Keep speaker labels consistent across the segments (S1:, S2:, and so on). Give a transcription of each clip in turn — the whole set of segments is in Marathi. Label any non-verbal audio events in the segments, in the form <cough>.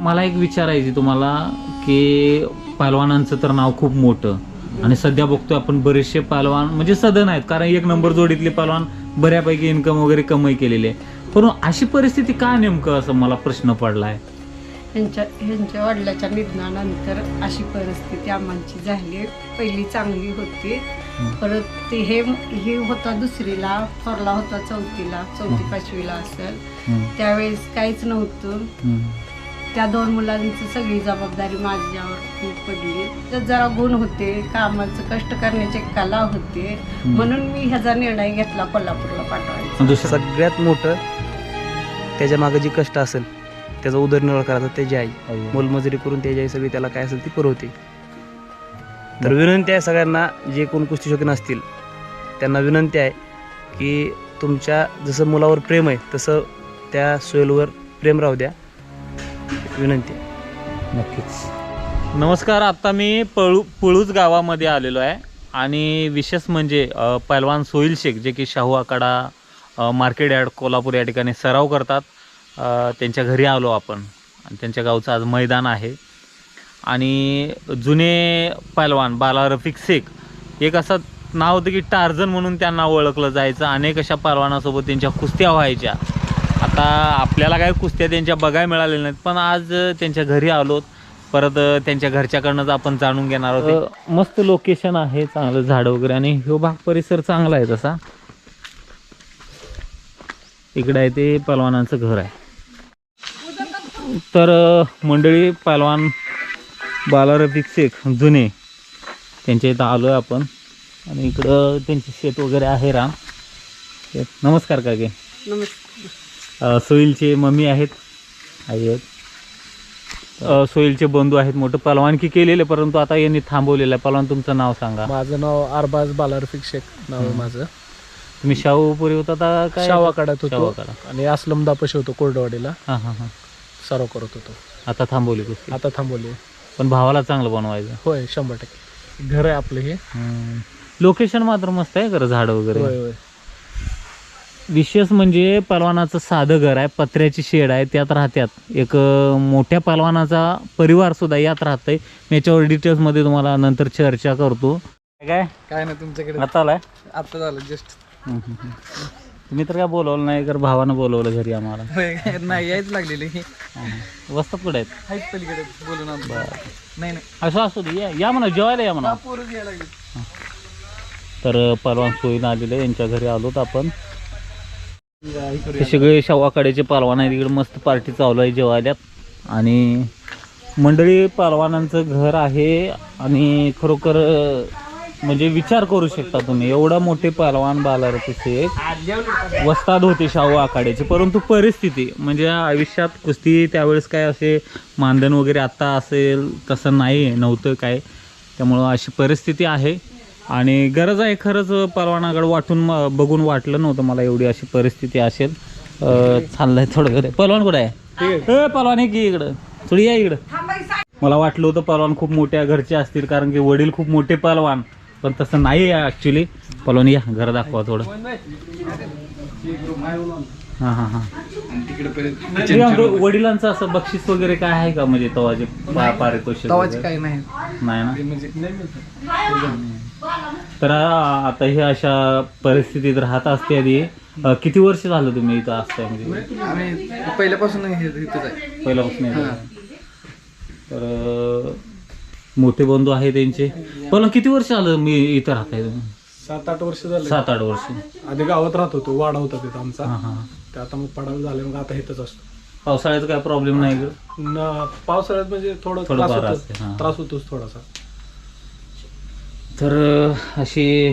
S1: मला एक विचारायची तुम्हाला की पहलवानांचं तर नाव खूप मोठं. आणि सध्या बघतोय आपण बरेचसे पहलवान म्हणजे सदन आहेत कारण एक नंबर जोडीतले पहलवान बऱ्यापैकी इन्कम वगैरे कमाई केलेली आहे. पण अशी परिस्थिती का नेमकं असं मला प्रश्न पडलाय?
S2: ह्यांच्या ह्यांच्या वडिलाच्या निधनानंतर अशी परिस्थिती आम्हाची झाली पहिली चांगली होती. परत ते हे हे होता दुसरीला थोरला होता चौथीला चौथी पाचवीला असेल. त्यावेळेस काहीच नव्हतं. त्या दोन मुलांची सगळी जबाबदारी माझ्यावर खूप पडली. तर जरा गुण होते कामाचं कष्ट करण्याचे कला होते. म्हणून मी ह्याचा निर्णय घेतला कोल्हापूरला पाठवायचा.
S1: दुसरं
S3: सगळ्यात मोठं त्याच्यामागे जी कष्ट असेल त्याचा उदरनिर्वाह करायचा त्याची आई. मोलमजुरी करून त्याची आई सगळी त्याला काय असेल ती पुरवते. तर विनंती आहे सगळ्यांना जे कोण कुस्ती शौकीन असतील त्यांना विनंती आहे की तुमच्या जसं मुलावर प्रेम आहे तसं त्या सोयलवर प्रेम राहू द्या. विनंती. आहे
S1: नक्कीच. नमस्कार आता मी पळू पुळूज गावामध्ये आलेलो आहे. आणि विशेष म्हणजे पैलवान सोईल शेख जे की शाहू आखाडा अ, मार्केट यार्ड कोल्हापूर या ठिकाणी सराव करतात. त्यांच्या घरी आलो आपण. आणि त्यांच्या गावचं आज मैदान आहे. आणि जुने पैलवान बाला रफिक शेख एक असं नाव होतं की टार्झन म्हणून त्यांना ओळखलं जायचं. अनेक अशा पैलवानासोबत त्यांच्या कुस्त्या व्हायच्या. आता आपल्याला काय कुस्त्या त्यांच्या बघायला मिळालेल्या नाहीत पण आज त्यांच्या घरी आलोत. परत त्यांच्या घरच्याकडनंच आपण जाणून घेणार आहोत. मस्त लोकेशन आहे चांगलं झाडं वगैरे आणि ह्यो भाग परिसर चांगला आहे तसा. इकडे आहे ते पलवानांचं घर आहे. तर मंडळी पलवान बालारफिक शेख जुने. त्यांच्या इथं आलो आहे आपण. आणि इकडं त्यांचे शेत वगैरे आहे राम. नमस्कार काके.
S2: नमस्कार.
S1: सोईलचे मम्मी आहेत. आई आहेत. सोईलचे बंधू आहेत मोठं पलवानकी केलेले परंतु आता यांनी थांबवलेलं आहे. पलवान तुमचं नाव सांगा.
S4: माझं नाव अरबाज बालारफिक शेख नाव आहे माझं.
S1: तुम्ही शाहूपुरी होता का काय?
S4: शावाकाडात होतो.
S1: शावाकडा.
S4: आणि असलम दापशी होतो कोरडवाडीला.
S1: हां हां हां.
S4: सराव करत होतो.
S1: आता थांबवली कुस्ती
S4: आता थांबवली.
S1: पण भावाला चांगलं बनवायचं.
S4: होय शंभर टक्के. घर आहे आपलं हे.
S1: लोकेशन मात्र मस्त आहे खरं झाडं वगैरे.
S4: होय होय.
S1: विशेष म्हणजे पलवानाचं साधं घर आहे पत्र्याची शेड आहे त्यात राहत्यात. एक मोठ्या पलवानाचा परिवार सुद्धा यात राहतंय. मी याच्यावर डिटेल्समध्ये तुम्हाला नंतर चर्चा करतो. काय?
S4: काय ना तुमच्याकडे.
S1: आता आलाय?
S4: आता झालं जस्ट.
S1: तुम्ही तर काय बोलवलं नाही तर भावानं बोलवलं घरी आम्हाला.
S4: नाही यायच लागलेली.
S1: वस्त पुढे आहेत?
S4: पलीकडे बोलून नाही नाही.
S1: असं असू दे या- या म्हणा जेवायला या म्हणा.
S4: पोरच यायला लागली
S1: तर पलवान सोयीनं आलेले यांच्या घरी आलोत आपण. हे सगळे आखाड्याचे पालवानं आहेत. इकडे मस्त पार्टी चालू आहे जेवायल्यात आणि मंडळी पालवानांचं घर आहे आणि खरोखर म्हणजे विचार करू शकता तुम्ही. एवढा मोठे पालवान बालारचे शेख वस्ताद होते शाहू आखाड्याचे परंतु परिस्थिती म्हणजे आयुष्यात कुस्ती त्यावेळेस काय असे मानधन वगैरे आत्ता असेल तसं नाही नव्हतं काय. त्यामुळं अशी परिस्थिती आहे. आणि गरज आहे खरंच परवानाकडे वाटून म- बघून वाटलं नव्हतं मला एवढी अशी परिस्थिती असेल. अं, चाललंय थोडं घरी. पलवान कुठं आहे? ए, पलवान आहे की इकडं. थोडी या इकडं. मला वाटलं होतं पलवान खूप मोठ्या घरचे असतील कारण की वडील खूप मोठे पलवान. पण तसं नाही आहे ॲक्च्युली पलवान या घर दाखवा थोडं. हां हां हां. हे वडिलांचं असं बक्षीस वगैरे काय आहे का? म्हणजे तवाचे पारितोषिक?
S4: काही नाही.
S1: नाही ना?
S4: ते म्हणजे
S1: तर आता हे अशा परिस्थितीत राहत असते आधी. किती वर्ष झालं तुम्ही इथं असताय? म्हणजे
S4: आम्ही पहिल्यापासून हे इथंच आहे.
S1: पहिल्यापासून? तर मोठे बंधू आहे त्यांचे. पण किती वर्ष झालं मी इथं राहताय तुम्ही?
S4: सात आठ वर्ष झाले.
S1: सात आठ वर्ष.
S4: आधी गावात राहत होतो वाडा होता तिथं आमचा.
S1: हां हां.
S4: ते आता मग पडायला झाले मग आता इथंच असतो.
S1: पावसाळ्याचं काय प्रॉब्लेम नाही का?
S4: न पावसाळ्यात म्हणजे थोडं
S1: थोडं
S4: त्रास
S1: बरं
S4: होतो
S1: असते, हां.
S4: त्रास होतोच थोडासा.
S1: तर अशी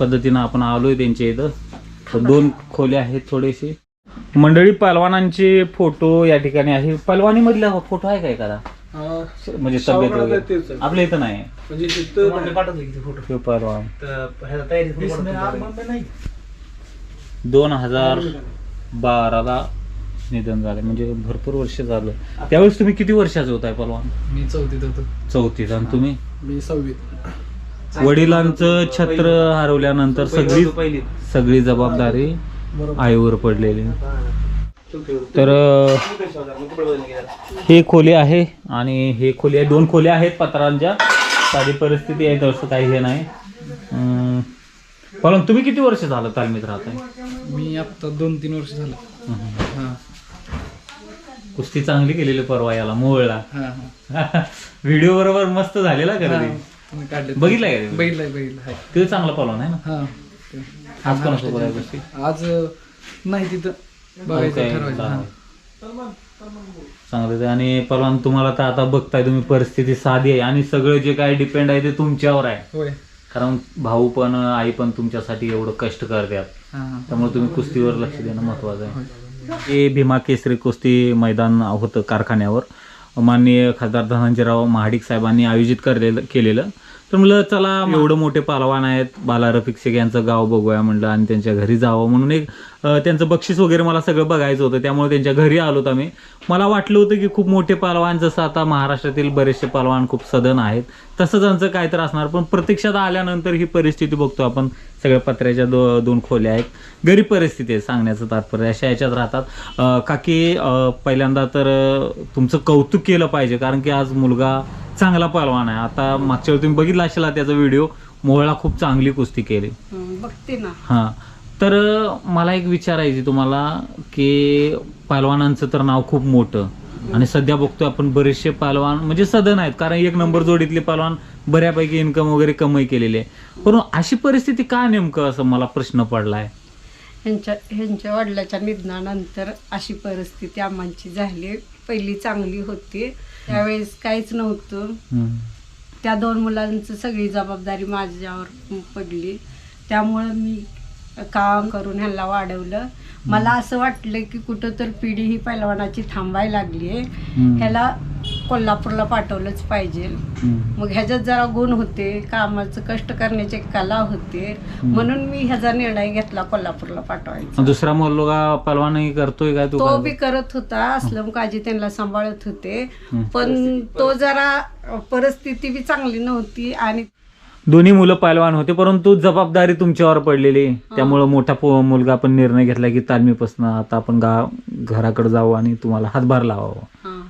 S1: पद्धतीनं आपण आलोय त्यांच्या इथं. तर दोन खोल्या आहेत थोडेसे. मंडळी पलवानांचे फोटो या ठिकाणी आहे. पलवानी मधला फोटो आहे का एखादा?
S4: अं,
S1: म्हणजे तब्येत वगैरे.
S4: आहे.
S1: आपल्या इथं नाही.
S4: म्हणजे
S1: पलवान दोन हजार बाराला निधन झाले. म्हणजे भरपूर वर्ष झालं. त्यावेळेस तुम्ही किती वर्षाचे होताय पलवान
S4: मी चौथीत होतो.
S1: चौथीत. आणि तुम्ही?
S4: मी सहावीत.
S1: वडिलांचं छत्र हरवल्यानंतर सगळी सगळी जबाबदारी आईवर पडलेली. तर ही खोली आहे आणि हे खोली आहे. दोन खोल्या आहेत पत्रांच्या. साधी परिस्थिती आहे तसं काही हे नाही. परंतु तुम्ही किती वर्ष झालं तालमीत राहताय?
S4: मी आता दोन तीन वर्ष झालं. हा
S1: कुस्ती चांगली केलेली परवा याला मोहळला.
S4: हा हा. <laughs>
S1: व्हिडिओ बरोबर मस्त झालेला का
S4: हा,
S1: रे
S4: तुम्ही काढले
S1: बघितलाय का? ते?
S4: बघितलंय बघितलं.
S1: ते चांगला पलवान आहे ना?
S4: हा. ते.
S1: आज कोणासोबत आहे कुस्ती
S4: आज अं, नाही तिथं बघायचं
S1: काय
S4: ठरवायचं. हा.
S1: चांगलं आहे. आणि पलवान तुम्हाला तर आता बघताय तुम्ही परिस्थिती साधी आहे आणि सगळं जे काय डिपेंड आहे ते तुमच्यावर आहे.
S4: होय.
S1: कारण भाऊ पण आई पण तुमच्यासाठी एवढं कष्ट करतात.
S4: हा हा.
S1: त्यामुळे तुम्ही कुस्तीवर लक्ष देणं महत्वाचं आहे. हे भीमा केसरी कुस्ती मैदान होतं कारखान्यावर. माननीय खासदार धनंजयराव महाडिक साहेबांनी आयोजित करलेलं केलेलं. तर म्हणलं चला एवढं मोठे पालवान आहेत. बाला रफिक शेख यांचं गाव बघूया म्हणलं आणि त्यांच्या घरी जावं म्हणून एक त्यांचं बक्षीस वगैरे मला सगळं बघायचं होतं. त्यामुळे त्यांच्या घरी आलोत आम्ही. मला वाटलं होतं की खूप मोठे पालवान जसं आता महाराष्ट्रातील बरेचसे पालवान खूप सदन आहेत तसंच त्यांचं काय तर असणार. पण प्रत्यक्षात आल्यानंतर ही परिस्थिती बघतो आपण. सगळ्या पत्र्याच्या दो दोन खोल्या आहेत. गरीब परिस्थिती आहे सांगण्याचं तात्पर्य. अशा याच्यात राहतात. काकी पहिल्यांदा तर तुमचं कौतुक केलं पाहिजे कारण की आज मुलगा चांगला पहलवान आहे. आता मागच्या वेळी तुम्ही बघितला असेल त्याचा व्हिडिओ मोहळा खूप चांगली कुस्ती केली.
S2: बघते ना.
S1: हां. तर मला एक विचारायची तुम्हाला की पहलवानांचं तर नाव खूप मोठं. आणि सध्या बघतोय आपण बरेचसे पहलवान म्हणजे सदन आहेत कारण एक नंबर जोडीतले पहलवान बऱ्यापैकी इन्कम वगैरे कमाई केलेली आहे. पण अशी परिस्थिती का नेमकं असं मला प्रश्न पडलाय?
S2: ह्यांच्या ह्यांच्या वडिलाच्या निधनानंतर अशी परिस्थिती आम्हाची झाली. पहिली चांगली होती. त्यावेळेस काहीच नव्हतं. त्या दोन मुलांची सगळी जबाबदारी माझ्यावर पडली. त्यामुळं मी काम करून ह्यांना वाढवलं. मला असं वाटलं की कुठं तर पिढी ही पैलवानाची थांबायला लागली आहे. ह्याला कोल्हापूरला पाठवलंच पाहिजे. मग ह्याच्यात जरा गुण होते कामाचं कष्ट करण्याची कला होते म्हणून मी ह्याचा निर्णय घेतला कोल्हापूरला पाठवायचा
S1: दुसरा मुलगा पहलवानही करतोय काय तू?
S2: बी करत होता असलम काजी त्यांना सांभाळत होते. पण तो जरा परिस्थिती बी चांगली नव्हती आणि
S1: दोन्ही मुलं पैलवान होते परंतु जबाबदारी तुमच्यावर पडलेली. त्यामुळं मोठा पो- मुलगा पण निर्णय घेतला की तालमीपासून आता आपण गाव घराकडे जाऊ आणि तुम्हाला हातभार लावावं.
S2: हा.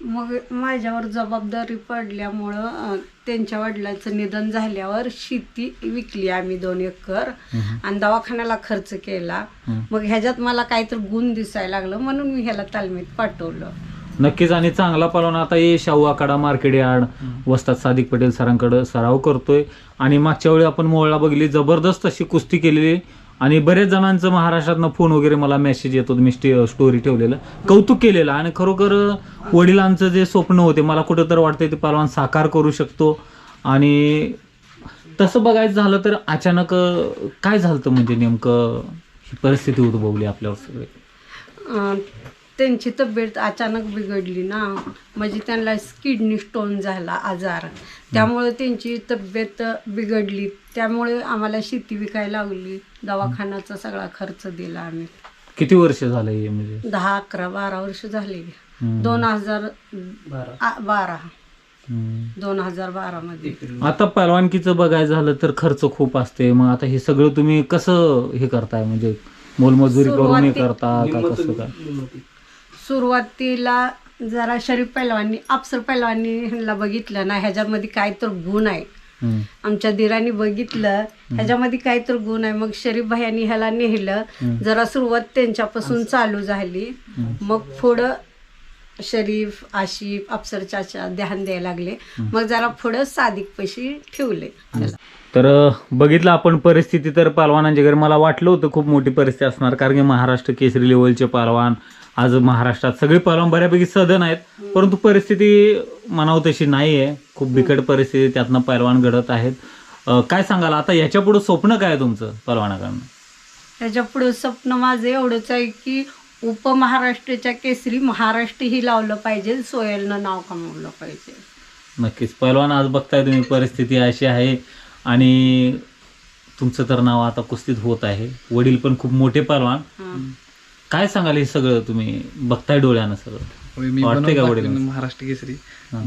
S2: मग माझ्यावर जबाबदारी पडल्यामुळं अ, त्यांच्या वडिलांचं निधन झाल्यावर शेती विकली आम्ही दोन एकर आणि दवाखान्याला खर्च केला. मग ह्याच्यात मला काहीतरी गुण दिसायला लागलं म्हणून मी ह्याला तालमीत पाठवलं.
S1: नक्कीच आणि चांगला पलवान आता ये शाहू आखाडा मार्केट यार्ड वस्ताद सादिक पटेल सरांकडे सराव करतोय. आणि मागच्या वेळी आपण मोहळा बघली जबरदस्त अशी कुस्ती केलेली. आणि बरेच जणांचं महाराष्ट्रातनं फोन वगैरे मला मेसेज येतो मी स्टे- स्टोरी ठेवलेलं. कौतुक केलेलं. आणि खरोखर वडिलांचं जे स्वप्न होते मला कुठं तर वाटतंय ते पलवान साकार करू शकतो. आणि तसं बघायचं झालं तर अचानक काय झालं म्हणजे नेमकं? ही परिस्थिती उद्भवली आपल्यावर सगळे.
S2: त्यांची तब्येत अचानक बिघडली ना म्हणजे त्यांना किडनी स्टोन झाला आजार. त्यामुळे त्यांची तब्येत बिघडली. त्यामुळे आम्हाला शेती विकायला लागली. दवाखान्याचा सगळा खर्च दिला आम्ही.
S1: किती वर्ष झालं हे म्हणजे?
S2: दहा अकरा बारा वर्ष झाले. दोन हजार बारा. दोन हजार बारा मध्ये.
S1: आता परवानगीचं बघायचं झालं तर खर्च खूप असते मग आता हे सगळं तुम्ही कसं हे करताय? म्हणजे मोलमजुरी करून करता का कसं काय?
S2: सुरुवातीला जरा शरीफ पैलवांनी अफसर पैलवांनी ह्यांना बघितलं ना ह्याच्यामध्ये काय तर गुण आहे. आमच्या दिराने बघितलं ह्याच्यामध्ये काय तर गुण आहे. मग शरीफ भाईयांनी ह्याला नेलं. जरा सुरुवात त्यांच्यापासून चालू झाली. मग पुढं शरीफ आशिफ अफसर चाचा ध्यान द्यायला लागले. मग जरा पुढं सादिक पैसे ठेवले.
S1: तर बघितलं आपण परिस्थिती तर पालवानांच्या घरी मला वाटलं होतं खूप मोठी परिस्थिती असणार कारण की महाराष्ट्र केसरी लेवलचे पालवान आज महाराष्ट्रात सगळे पालवान बऱ्यापैकी सदन आहेत. परंतु परिस्थिती म्हणावं तशी नाही आहे खूप बिकट परिस्थिती त्यातनं पैलवान घडत आहेत. काय सांगाल? आता याच्यापुढे स्वप्न काय तुमचं पलवानाकडनं?
S2: त्याच्या पुढे स्वप्न माझं एवढंच आहे की उपमहाराष्ट्राच्या केसरी महाराष्ट्र ही लावलं पाहिजे सोयलनं नाव कमवलं पाहिजे.
S1: नक्कीच. पहिलवान आज बघताय तुम्ही परिस्थिती अशी आहे आणि तुमचं तर नाव आता कुस्तीत होत आहे. वडील पण खूप मोठे पहिलवान. काय सांगाल हे सगळं तुम्ही? बघताय डोळ्यानं सगळं.
S4: होय, मी
S1: वाटते
S4: बनवलं
S1: का
S4: दाखवेन
S1: वडील?
S4: महाराष्ट्र केसरी.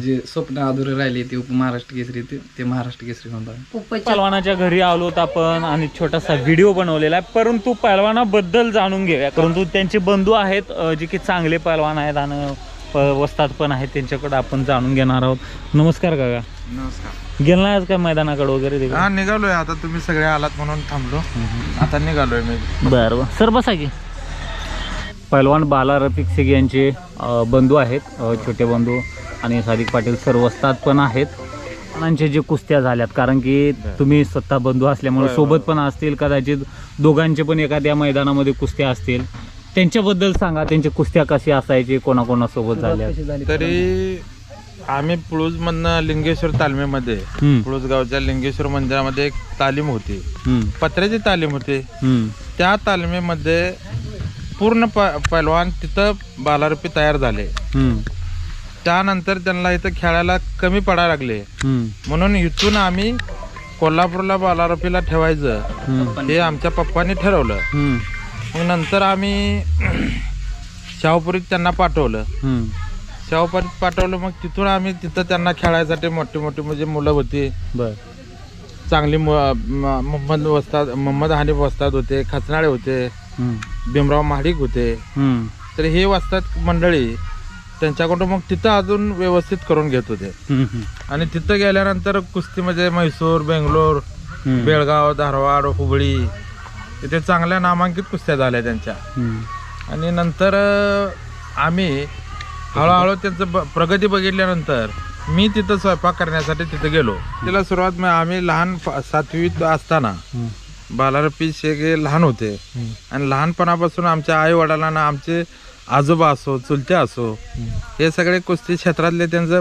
S4: जे स्वप्न अधुरे राहिले ते उप महाराष्ट्र केसरी ते ते महाराष्ट्र केसरी म्हणतात.
S2: पप्पाच्या
S1: पहलवानाच्या घरी आलोत आपण आणि छोटासा व्हिडिओ बनवलेला आहे. परंतु पहलवानाबद्दल जाणून घेऊया. परंतु त्यांचे बंधू आहेत अ, जे की चांगले पहलवान आहेत आणि प- वस्ताद पण आहेत त्यांच्याकडे आपण जाणून घेणार आहोत. नमस्कार काका.
S5: नमस्कार.
S1: गेला नाही आज काय मैदानाकडे वगैरे तिकडे?
S5: हा निघालोय. आता तुम्ही सगळे आलात म्हणून थांबलो. आता निघालोय मी.
S1: बरं बरं. सर बसा की. पैलवान बाला रफिक शेख यांचे बंधू आहेत छोटे बंधू आणि सादिक पाटील सर वस्ताद पण आहेत. त्यांचे जे कुस्त्या झाल्यात कारण की तुम्ही स्वतः बंधू असल्यामुळे सोबत पण असतील कदाचित दोघांचे पण एखाद्या मैदानामध्ये कुस्त्या असतील. त्यांच्याबद्दल सांगा त्यांची कुस्त्या कशी असायची कोणाकोणासोबत झाल्या
S5: तरी आम्ही पुळूजमधनं लिंगेश्वर तालमीमध्ये पुळूज गावच्या लिंगेश्वर मंदिरामध्ये एक तालीम होती. पत्र्याची तालीम होती. त्या तालमीमध्ये पूर्ण प पैलवान तिथं बालारपी तयार झाले.
S1: हम्म,
S5: त्यानंतर त्यांना इथं खेळायला कमी पडायला लागले.
S1: हम्म,
S5: म्हणून इथून आम्ही कोल्हापूरला बालारपीला ठेवायचं.
S1: हम्म,
S5: हे आमच्या पप्पांनी ठरवलं.
S1: हम्म,
S5: मग नंतर आम्ही शाहपुरीत त्यांना पाठवलं.
S1: हम्म,
S5: शाहपुरीत पाठवलं मग तिथून आम्ही तिथं त्यांना खेळायसाठी मोठी मोठी म्हणजे मुलं होती.
S1: बर.
S5: चांगली मु- म- मोहम्मद वस्ताद मोहम्मद हानिफ वस्ताद होते खचनाळे होते.
S1: हम्म,
S5: भीमराव महाडिक होते. तर हे वस्ताद मंडळी. त्यांच्याकडून मग तिथं अजून व्यवस्थित करून घेत होते. आणि तिथं गेल्यानंतर कुस्तीमध्ये म्हैसूर बेंगलोर बेळगाव धारवाड हुबळी इथे चांगल्या नामांकित कुस्त्या झाल्या त्यांच्या. आणि नंतर आम्ही हळूहळू त्यांचं प्रगती बघितल्यानंतर मी तिथं स्वयंपाक करण्यासाठी तिथं गेलो. तिला सुरुवात म- आम्ही लहान सातवीत असताना बालारपी शेख हे लहान होते. आणि लहानपणापासून आमच्या आई वडिलांना आमचे आजोबा असो चुलते असो हे सगळे कुस्ती क्षेत्रातले त्यांचं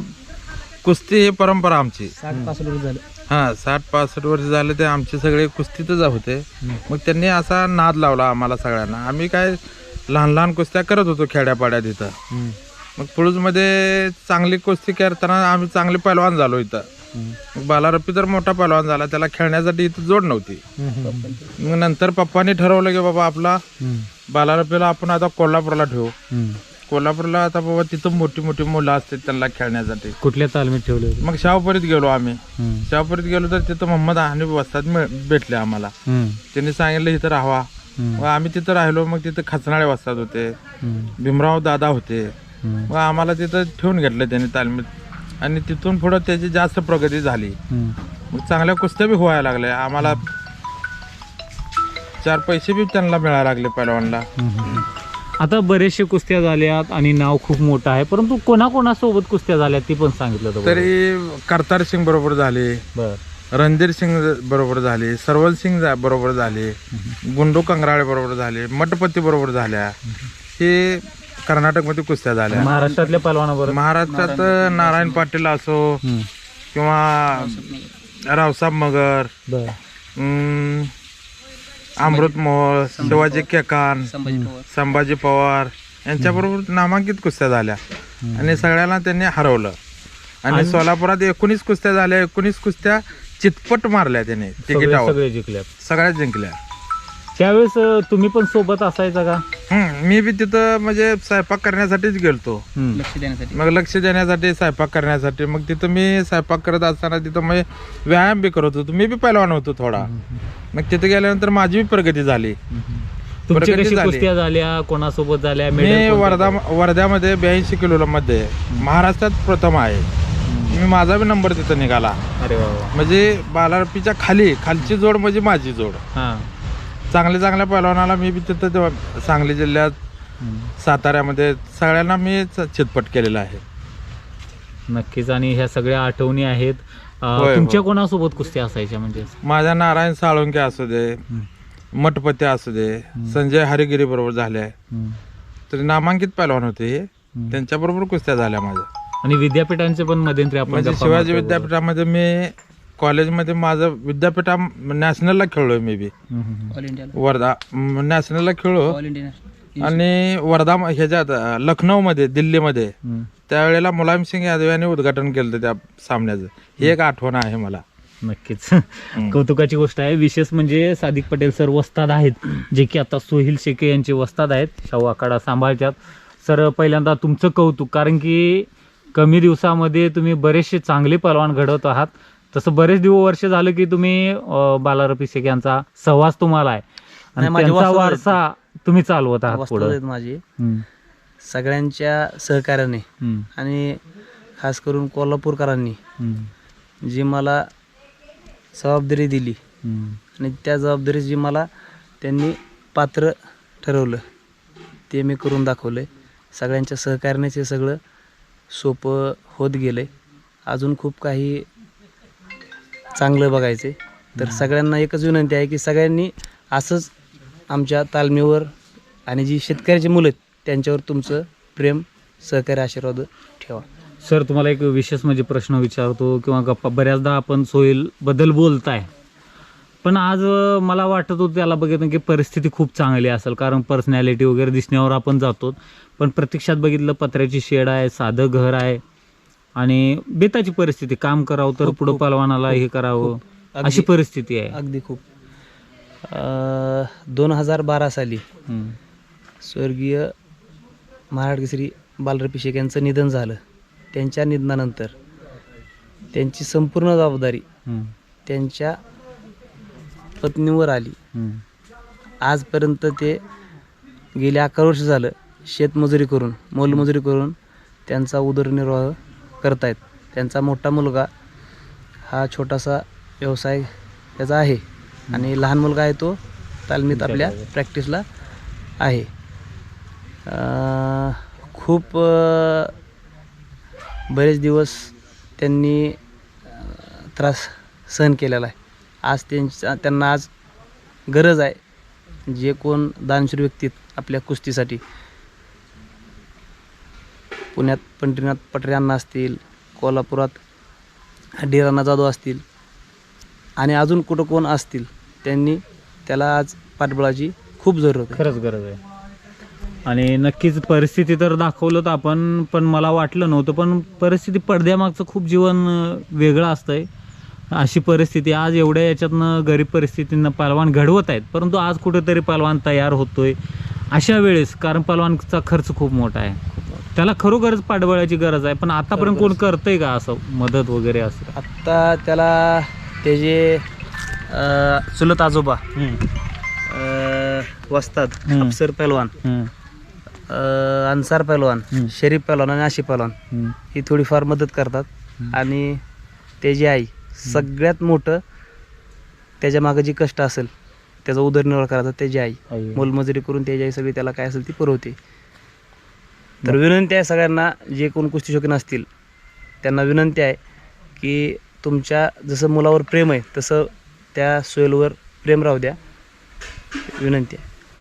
S5: कुस्ती ही परंपरा आमची. हा साठ पासष्ट वर्ष झाले ते आमचे सगळे कुस्तीतच होते. मग त्यांनी असा नाद लावला आम्हाला सगळ्यांना. आम्ही काय लहान लहान कुस्त्या करत होतो खेड्यापाड्यात इथं मग पुळूजमध्ये चांगली कुस्ती करताना आम्ही चांगले पैलवान झालो इथं. बालारप्पी तर मोठा पैलवान झाला त्याला खेळण्यासाठी इथं जोड नव्हती. मग नंतर पप्पांनी ठरवलं की बाबा आपला बालारप्पीला आपण आता कोल्हापूरला ठेवू. कोल्हापूरला आता बाबा तिथं मोठी मोठी मुलं असतात त्यांना खेळण्यासाठी.
S1: कुठल्या तालमीत ठेवले होते?
S5: मग शाहपुरीत गेलो आम्ही. शाहपुरीत गेलो तर तिथं मोहम्मद हनीफ वस्ताद मिळ- भेटले आम्हाला.
S1: हम्म,
S5: त्यांनी सांगितलं इथं राहावा. मग आम्ही तिथं राहिलो मग तिथं खचनाळे वस्ताद होते.
S1: हम्म,
S5: भीमराव दादा होते.
S1: हम्म,
S5: मग आम्हाला तिथं ठेवून घेतलं त्यांनी तालमीत. आणि तिथून पुढं त्याची जास्त प्रगती झाली. मग चांगल्या कुस्त्या बी व्हायला लागल्या. आम्हाला चार पैसे बी त्यांना मिळायला लागले पैलवानला
S1: हम्म. आता बरेचसे कुस्त्या झाल्यात आणि नाव खूप मोठं आहे. परंतु कोणाकोणासोबत कुस्त्या झाल्यात ती पण सांगितलं होतं.
S5: तरी करतार सिंग बरोबर झाले.
S1: बर.
S5: रणधीर सिंग बरोबर झाले. सरवल सिंग बरोबर झाले. गुंडू कंगराळे बरोबर झाले. मठपती बरोबर झाल्या. हे कर्नाटकमध्ये कुस्त्या झाल्या.
S1: महाराष्ट्रातल्या पलवानाबरोबर
S5: महाराष्ट्रात नारायण पाटील असो. किंवा रावसाहेब मगर अमृत मोहोळ शिवाजी केकान संभाजी पवार. यांच्याबरोबर नामांकित कुस्त्या झाल्या. आणि सगळ्यांना त्यांनी हरवलं. आणि सोलापुरात एकोणीस कुस्त्या झाल्या. एकोणीस कुस्त्या चितपट मारल्या त्याने.
S1: सगळे
S5: तिकिटावर.
S1: सगळे जिंकल्यात.
S5: सगळ्यात जिंकल्या
S1: त्यावेळेस अं, तुम्ही पण सोबत असायचा का?
S5: हम्म, मी बी तिथं म्हणजे स्वयंपाक करण्यासाठीच गेलतो.
S1: हम्म.
S3: लक्ष देण्यासाठी.
S5: मग लक्ष देण्यासाठी स्वयंपाक करण्यासाठी. मग तिथं मी स्वयंपाक करत असताना तिथं म्हणजे व्यायाम बी करत होतो. मी बी पहिलवान होतो थोडा. मग तिथे गेल्यानंतर माझी बी प्रगती झाली.
S1: तुमची
S5: प्रगती
S1: कशी
S5: झाली.
S1: कुस्त्या झाल्या? कोणासोबत झाल्या?
S5: मी
S1: medal?
S5: वर्धा वर्ध्यामध्ये ब्याऐंशी किलो मध्ये महाराष्ट्रात प्रथम आहे. मी माझा बी नंबर तिथं निघाला.
S1: अरे वा वा.
S5: म्हणजे बालारपीच्या खाली खालची जोड म्हणजे माझी जोड.
S1: हा.
S5: चांगल्या चांगल्या पैलवानाला मी तिथं तेव्हा सांगली जिल्ह्यात. साताऱ्यामध्ये सगळ्यांना मी चितपट केलेला आहे.
S1: नक्कीच आणि ह्या सगळ्या आठवणी आहेत. अं,
S5: होय,
S1: तुमच्या. कोणासोबत कुस्त्या असायच्या म्हणजे?
S5: माझ्या नारायण साळुंके असू दे मठपती असू दे संजय हरिगिरी बरोबर झाले.
S1: हम्म.
S5: तरी नामांकित पैलवान होते हे. त्यांच्याबरोबर कुस्त्या झाल्या माझ्या.
S1: आणि विद्यापीठांचे पण मध्यंतरी आपण
S5: म्हणजे
S1: गप्पा
S5: शिवाजी
S1: मारतो
S5: विद्यापीठामध्ये मी कॉलेजमध्ये माझं विद्यापीठा नॅशनलला खेळलोय मी बी.
S3: ऑल इंडियाला
S5: वर्धा म, नॅशनलला खेळलो.
S3: ऑल इंडिया
S5: आणि वर्धा म- ह्याच्यात अं, लखनौमध्ये दिल्लीमध्ये. त्यावेळेला मुलायम सिंग यादव यांनी उद्घाटन केलं होतं त्या सामन्याचं. ही एक आठवण आहे मला.
S1: नक्कीच. कौतुकाची गोष्ट आहे विशेष म्हणजे सादिक पटेल सर वस्ताद आहेत जे की आता सोहिल शेके यांचे वस्ताद आहेत शाहू आखाडा सांभाळतात. सर पहिल्यांदा तुमचं कौतुक कारण की कमी दिवसामध्ये तुम्ही बरेचसे चांगले पलवान घडवत आहात. तसं बरेच दिवस वर्ष झालं की तुम्ही अं, बालाराव पिसेक यांचा सहवास तुम्हाला आहे. आणि
S3: माझे
S1: वारसा तुम्ही चालवत आहात पुढे.
S3: माझे. सगळ्यांच्या सहकार्याने आणि खास करून कोल्हापूरकरांनी जी मला जबाबदारी दिली आणि त्या जबाबदारी जी मला त्यांनी पात्र ठरवलं ते मी करून दाखवलं सगळ्यांच्या सहकार्यानेच हे सगळं सोपं होत गेलं अजून खूप काही चांगलं बघायचं तर सगळ्यांना एकच विनंती आहे की सगळ्यांनी असंच आमच्या तालमीवर आणि जी शेतकऱ्याची मुलं आहेत त्यांच्यावर तुमचं प्रेम सहकार्य आशीर्वाद ठेवा.
S1: सर तुम्हाला एक विशेष म्हणजे प्रश्न विचारतो किंवा गप्पा बऱ्याचदा आपण सोईल बद्दल बोलताय. पण आज मला वाटत होतं त्याला बघितलं की परिस्थिती खूप चांगली असेल कारण पर्सनॅलिटी वगैरे दिसण्यावर आपण जातो. पण प्रत्यक्षात बघितलं पत्र्याची शेड आहे साधं घर आहे. आणि बेताची परिस्थिती काम करावं तर
S3: खूप-
S1: पुढं
S3: खूप-
S1: पलवानाला हे करावं
S3: अगदी-
S1: अशी परिस्थिती आहे
S3: अगदी खूप दोन हजार बारा साली
S1: हम्म.
S3: स्वर्गीय महाराज केसरी बालर पिशेक यांचं निधन झालं त्यांच्या निधनानंतर त्यांची संपूर्ण जबाबदारी
S1: हम्म.
S3: त्यांच्या पत्नीवर आली
S1: हम्म.
S3: आजपर्यंत ते गेले अकरा वर्ष झालं शेतमजुरी करून मोलमजुरी करून त्यांचा उदरनिर्वाह करतायत. त्यांचा मोठा मुलगा हा छोटासा व्यवसाय त्याचा आहे. आणि लहान मुलगा आहे तो तालमीत आपल्या प्रॅक्टिसला आहे. अं, खूप अं, बरेच दिवस त्यांनी अं, त्रास सहन केलेला आहे. आज त्यांचा त्यांना आज गरज आहे जे कोण दानशूर व्यक्ती आहेत आपल्या कुस्तीसाठी पुण्यात पंढरीनाथ पटऱ्यांना असतील कोल्हापुरात ढिराणा जाधव असतील आणि अजून कुठं कोण असतील त्यांनी त्याला आज पाठबळाची खूप जरूरत आहे.
S1: खरंच गरज आहे. आणि नक्कीच परिस्थिती तर दाखवलं तर आपण पण मला वाटलं नव्हतं पण परिस्थिती पडद्यामागचं खूप जीवन वेगळं वेगळं असतंय. अशी परिस्थिती आज एवढ्या याच्यातनं गरीब परिस्थितीनं पलवान घडवत आहेत परंतु आज कुठेतरी पलवान तयार होतोय अशा वेळेस कारण पलवानचा खर्च खूप मोठा आहे. त्याला खरोखरच पाठबळाची गरज आहे पण आतापर्यंत कोण करतंय का असं? मदत वगैरे असं?
S3: आत्ता त्याला त्याचे चुलत आजोबा वस्ताद
S1: हम्म.
S3: अफसर पहलवान अन्सार पहलवान. शरीफ पहलवान आणि आशिफ पहलवान. ही थोडीफार मदत करतात. आणि त्याची आई सगळ्यात मोठं त्याच्या मागं जी कष्ट असेल त्याचा उदरनिर्वाह करायचा त्याची
S1: आई.
S3: मोलमजुरी करून त्याची आई सगळी त्याला काय असेल ती पुरवते. तर विनंती आहे सगळ्यांना जे कोण कुस्ती शौकीन असतील त्यांना विनंती आहे की तुमच्या जसं मुलावर प्रेम आहे तसं त्या सोयलवर प्रेम राहू द्या. विनंती आहे.